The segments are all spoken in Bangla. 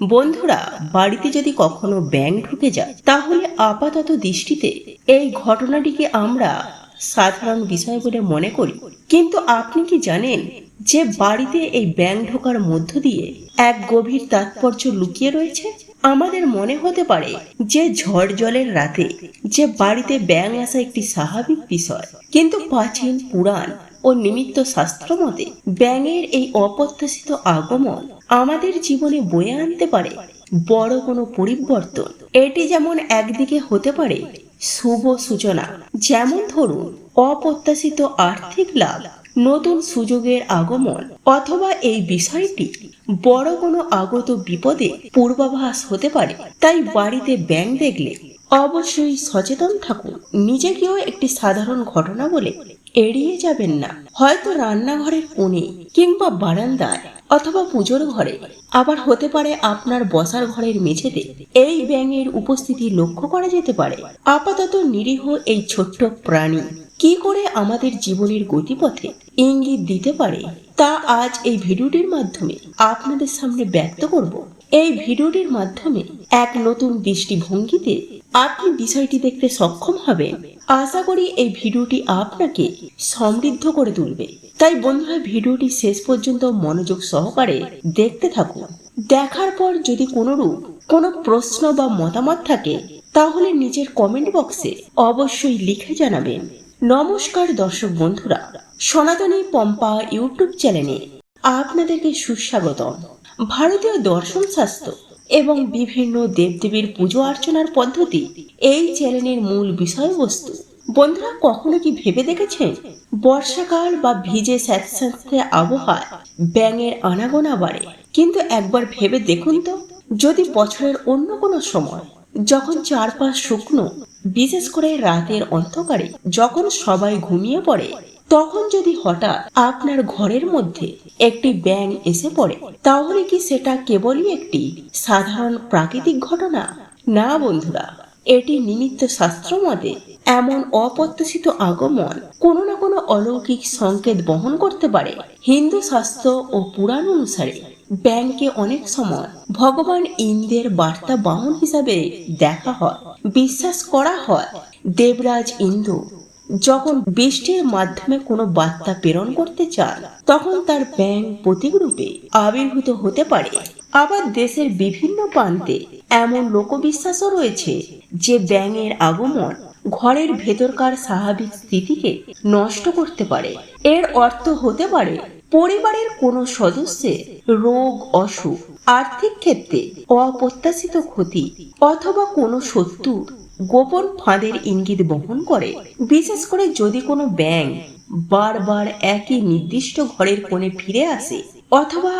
বন্ধুরা, বাড়িতে যদি কখনো ব্যাঙ ঢুকে যায়, তাহলে আপাতত দৃষ্টিতে এই ঘটনাটিকে আমরা সাধারণ বিষয় বলে মনে করি। কিন্তু আপনি কি জানেন যে বাড়িতে এই ব্যাঙ ঢোকার মধ্য দিয়ে এক গভীর তাৎপর্য লুকিয়ে রয়েছে? আমাদের মনে হতে পারে যে ঝড় জলের রাতে যে বাড়িতে ব্যাঙ আসা একটি স্বাভাবিক বিষয়, কিন্তু প্রাচীন, পুরাণ ও নিমিত্ত শাস্ত্র মতে, ব্যাঙের এই অপ্রত্যাশিত আগমন আমাদের জীবনে বয়ে আনতে পারে। বড় কোনো পরিবর্তন, এটি যেমন একদিকে হতে পারে, শুভ সূচনা। যেমন ধরুন, অপ্রত্যাশিত আর্থিক লাভ, নতুন সুযোগের আগমন, অথবা এই বিষয়টি বড় কোনো আগত বিপদে পূর্বাভাস হতে পারে। তাই বাড়িতে ব্যাঙ দেখলে অবশ্যই সচেতন থাকুন। নিজেকেও একটি সাধারণ ঘটনা বলে এড়িয়ে যাবেন না। হয়তো রান্নাঘরের কোণে কিংবা বারান্দায় অথবা পুজোর ঘরে। আবার হতে পারে আপনার বসার ঘরের মেঝেতে এই ব্যাঙের উপস্থিতি লক্ষ্য করা যেতে পারে। আপাতত নিরীহ এই ছোট্ট প্রাণী কি করে আমাদের জীবনের গতিপথে ইঙ্গিত দিতে পারে? তা আজ এই ভিডিওটির মাধ্যমে আপনাদের সামনে ব্যক্ত করব। এই ভিডিওটির মাধ্যমে এক নতুন দৃষ্টিভঙ্গিতে আপনি বিষয়টি দেখতে সক্ষম হবেন। আশা করি এই ভিডিওটি আপনাকে সমৃদ্ধ করে তুলবে। তাই বন্ধুরা, ভিডিওটি শেষ পর্যন্ত মনোযোগ সহকারে দেখতে থাকুন। দেখার পর যদি কোনোরূপ কোনো প্রশ্ন বা মতামত থাকে, তাহলে নিজের কমেন্ট বক্সে অবশ্যই লিখে জানাবেন। নমস্কার দর্শক বন্ধুরা, সনাতনী পম্পা ইউটিউব চ্যানেলে আপনাদেরকে সুস্বাগতম। ভারতীয় দর্শন শাস্ত্র এবং বিভিন্ন দেবদেবীর পুজো অর্চনার পদ্ধতি এই চ্যানেলের মূল বিষয়বস্তু। বন্ধুরা, কখনো কি ভেবে দেখেছেন? বর্ষাকাল বা ভিজে স্যাঁতস্যাঁতে আবহাওয়ায় ব্যাঙের আনাগোনা বাড়ে। কিন্তু একবার ভেবে দেখুন তো, যদি বছরের অন্য কোনো সময়, যখন চারপাশ শুকনো বিশেষ করে রাতের অন্ধকারে যখন সবাই ঘুমিয়ে পড়ে, তখন যদি হঠাৎ আপনার ঘরের মধ্যে একটি ব্যাঙ এসে পড়ে, তাহলে কি সেটা কেবলই একটি সাধারণ প্রাকৃতিক ঘটনা? না, বন্ধুরা, এটি নিমিত্ত শাস্ত্র মতে এমন অপ্রত্যাশিত আগমন কোনো না কোনো অলৌকিক সংকেত বহন করতে পারে। হিন্দু শাস্ত্র ও পুরাণ অনুসারে ব্যাংকে অনেক সময় ভগবান ইন্দ্রের বার্তা বাহন হিসাবে দেখা হয়, বিশ্বাস করা হয়। দেবরাজ ইন্দ্র যখন বৃষ্টির মাধ্যমে কোনো বার্তা প্রেরণ করতে চান, তখন তার ব্যাং প্রতীকরূপে আবির্ভূত হতে পারে। আবার দেশের বিভিন্ন প্রান্তে এমন লোকবিশ্বাসও রয়েছে যে ব্যাঙের আগমন ঘরের ভেতরকার স্বাভাবিক স্থিতিকে নষ্ট করতে পারে। এর অর্থ হতে পারে পরিবারের কোনো সদস্যের রোগ, অসুখ, আর্থিক ক্ষেত্রে অপ্রত্যাশিত ক্ষতি অথবা কোনো শত্রুর গোপন ফাঁদের ইঙ্গিত বহন করে। বিশেষ করে যদি কোনো ব্যাঙ বারবার একই নির্দিষ্ট ঘরের কোণে ফিরে আসে অথবা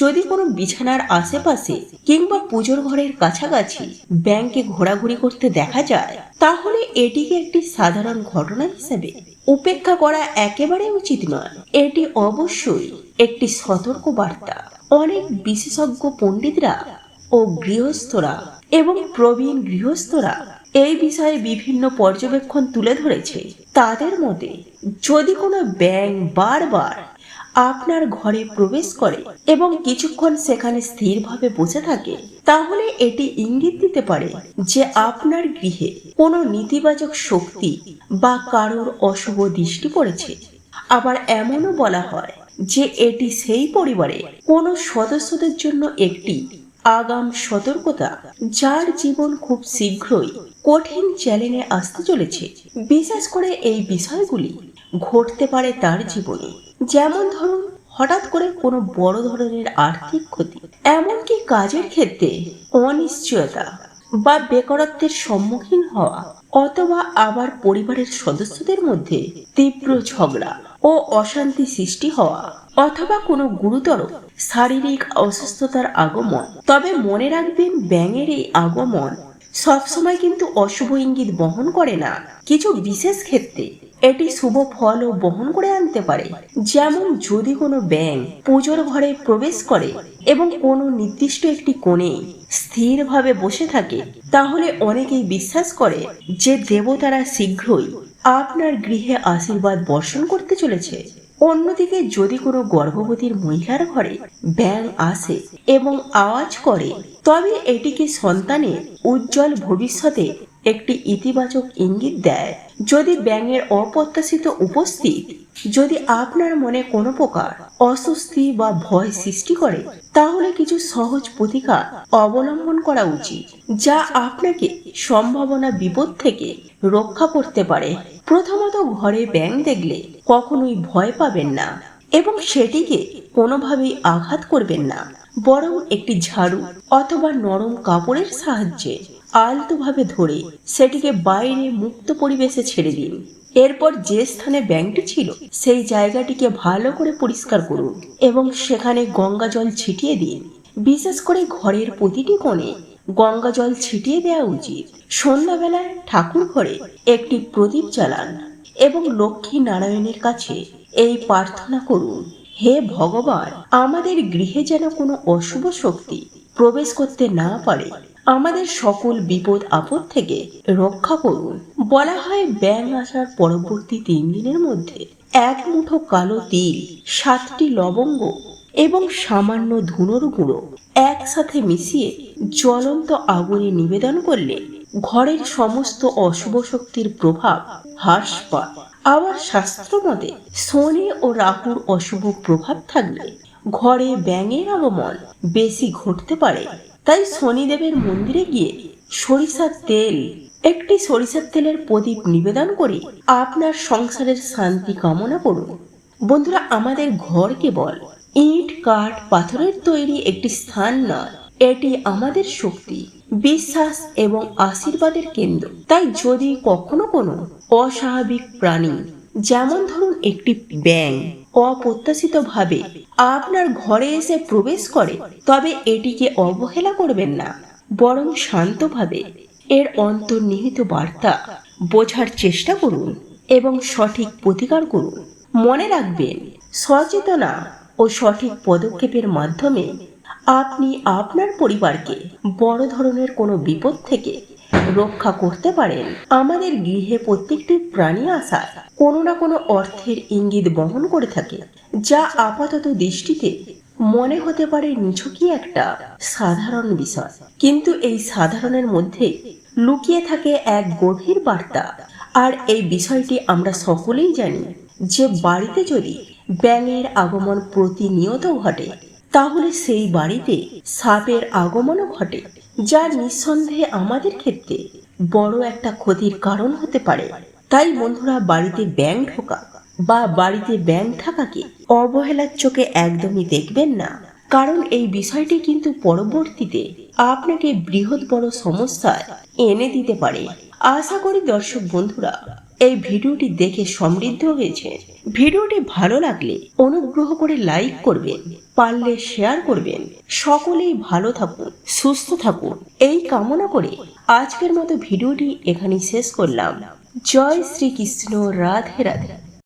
যদি কোনো বিছানার আশেপাশে কিংবা পুজোর ঘরের কাছাকাছি ব্যাংকে ঘোরাঘুরি করতে দেখা যায়, তাহলে এটিকে একটি সাধারণ ঘটনা হিসেবে উপেক্ষা করা একেবারে উচিত নয়। এটি অবশ্যই একটি সতর্ক বার্তা অনেক বিশেষজ্ঞ পণ্ডিতরা ও গৃহস্থরা এবং প্রবীণ গৃহস্থরা এই বিষয়ে বিভিন্ন পর্যবেক্ষণ তুলে ধরেছে। তাদের মতে, যদি কোনো ব্যাংক বারবার আপনার ঘরে প্রবেশ করে এবং কিছুক্ষণ সেখানে স্থিরভাবে বসে থাকে, তাহলে এটি ইঙ্গিত দিতে পারে যে আপনার গৃহে কোনো নেতিবাচক শক্তি বা কারোর অশুভ দৃষ্টি পড়েছে। আবার এমনও বলা হয় যে এটি সেই পরিবারে কোনো সদস্যদের জন্য একটি আগাম সতর্কতা যার জীবন খুব শীঘ্রই কঠিন চ্যালেঞ্জে আসতে চলেছে। বিশেষ করে এই বিষয়গুলি ঘটতে পারে তার জীবনে। যেমন ধরুন, হঠাৎ করে কোনো বড় ধরনের আর্থিক ক্ষতি, এমনকি কাজের ক্ষেত্রে অনিশ্চয়তা বা বেকারত্বের সম্মুখীন হওয়া অথবা আবার পরিবারের সদস্যদের মধ্যে তীব্র ঝগড়া ও অশান্তি সৃষ্টি হওয়া অথবা কোনো গুরুতর শারীরিক অসুস্থতার আগমন। তবে মনে রাখবেন, ব্যাঙের এই আগমন সবসময় কিন্তু অশুভ ইঙ্গিত বহন করে না। কিছু বিশেষ ক্ষেত্রে এটি শুভ ফলও বহন করে আনতে পারে। যেমন যদি কোনো ব্যাং পুজোর ঘরে প্রবেশ করে এবং কোনো নির্দিষ্ট একটি কোণে স্থিরভাবে বসে থাকে, তাহলে অনেকেই বিশ্বাস করে যে দেবতারা শীঘ্রই আপনার গৃহে আশীর্বাদ বর্ষণ করতে চলেছে। অন্যদিকে যদি কোনো গর্ভবতীর মহিলার ঘরে ব্যাং আসে এবং আওয়াজ করে, তবে এটিকে সন্তানের উজ্জ্বল ভবিষ্যতে একটি ইতিবাচক ইঙ্গিত দেয়। যদি ব্যাঙের অপ্রত্যাশিত উপস্থিত, যদি আপনার মনে কোনো প্রকার অস্বস্তি বা ভয় সৃষ্টি করে, তাহলে কিছু সহজ প্রতিকার অবলম্বন করা উচিত, যা আপনাকে সম্ভাবনা বিপদ থেকে রক্ষা করতে পারে। প্রথমত, ঘরে ব্যাং দেখলে কখনোই ভয় পাবেন না এবং সেটিকে কোনোভাবেই আঘাত করবেন না। বরং একটি ঝাড়ু অথবা নরম কাপড়ের সাহায্যে আলতোভাবে ধরে সেটিকে বাইরে মুক্ত পরিবেশে ছেড়ে দিন। এরপর যে স্থানে ব্যাংকটি ছিল, সেই জায়গাটিকে ভালো করে পরিষ্কার করুন এবং সেখানে গঙ্গা জল ছিটিয়ে দিন। বিশেষ করে ঘরের প্রতিটি কোণে গঙ্গা জল ছিটিয়ে দেওয়া উচিত। সন্ধ্যাবেলায় ঠাকুর ঘরে একটি প্রদীপ জ্বালান এবং লক্ষ্মী নারায়ণের কাছে এই প্রার্থনা করুন, হে ভগবান, আমাদের গৃহে যেন কোনো অশুভ শক্তি প্রবেশ করতে না পারে আমাদের সকল বিপদ আপদ থেকে রক্ষা করুন। বলা হয় ব্যাং আসার পরবর্তী তিন দিনের মধ্যে এক মুঠো কালো তিল, সাতটি লবঙ্গ এবং সামান্য ধুনোর গুঁড়ো একসাথে মিশিয়ে জ্বলন্ত আগুনে নিবেদন করলে ঘরের সমস্ত অশুভ শক্তির প্রভাব হ্রাস পায়। আবার শাস্ত্র মতে, শনি ও রাহুর অশুভ প্রভাব থাকলে ঘরে ব্যাঙের আগমন বেশি ঘটতে পারে। তাই শনিদেবের মন্দিরে গিয়ে সরিষার তেল, একটি সরিষার তেলের প্রদীপ নিবেদন করে আপনার সংসারের শান্তি কামনা করুন। বন্ধুরা, আমাদের ঘর কেবল ইট, কাঠ, পাথরের তৈরি একটি স্থান নয়, এটি আমাদের শক্তি, বিশ্বাস এবং আশীর্বাদের কেন্দ্র। তাই যদি কখনো কোনো অস্বাভাবিক প্রাণী, যেমন ধরুন একটি ব্যাং অপ্রত্যাশিতভাবে আপনার ঘরে এসে প্রবেশ করে, তবে এটিকে অবহেলা করবেন না, বরং শান্তভাবে এর অন্তর্নিহিত বার্তা বোঝার চেষ্টা করুন এবং সঠিক প্রতিকার করুন। মনে রাখবেন, সচেতনা ও সঠিক পদক্ষেপের মাধ্যমে আপনি আপনার পরিবারকে বড় ধরনের কোনো বিপদ থেকে রক্ষা করতে পারেন। আমাদের গৃহে প্রত্যেকটি প্রাণী আসার কোনো না কোনো অর্থের ইঙ্গিত বহন করে থাকে, যা আপাতত দৃষ্টিতে মনে হতে পারে নিছকই একটা সাধারণ বিষয়। কিন্তু এই সাধারণের মধ্যে লুকিয়ে থাকে এক গভীর বার্তা। আর এই বিষয়টি আমরা সকলেই জানি যে বাড়িতে যদি ব্যাঙের আগমন প্রতিনিয়ত ঘটে, তাহলে সেই বাড়িতে সাপের আগমনও ঘটে। যা নিঃসন্দেহে আমাদের ক্ষেত্রে বড় একটা ক্ষতির কারণ হতে পারে। তাই বন্ধুরা, বাড়িতে ব্যাং ঢোকা বা বাড়িতে ব্যাং থাকাকে অবহেলার চোখে একদমই দেখবেন না। কারণ এই বিষয়টি কিন্তু পরবর্তীতে আপনাকে বৃহৎ বড় সমস্যায় এনে দিতে পারে। আশা করি দর্শক বন্ধুরা, এই ভিডিওটি দেখে সমৃদ্ধ হয়েছে। ভিডিওটি ভালো লাগলে অনুগ্রহ করে লাইক করবেন। পারলে শেয়ার করবেন। সকলেই ভালো থাকুন, সুস্থ থাকুন। এই কামনা করে আজকের মতো ভিডিওটি এখানেই শেষ করলাম। জয় শ্রীকৃষ্ণ, রাধে রাধে।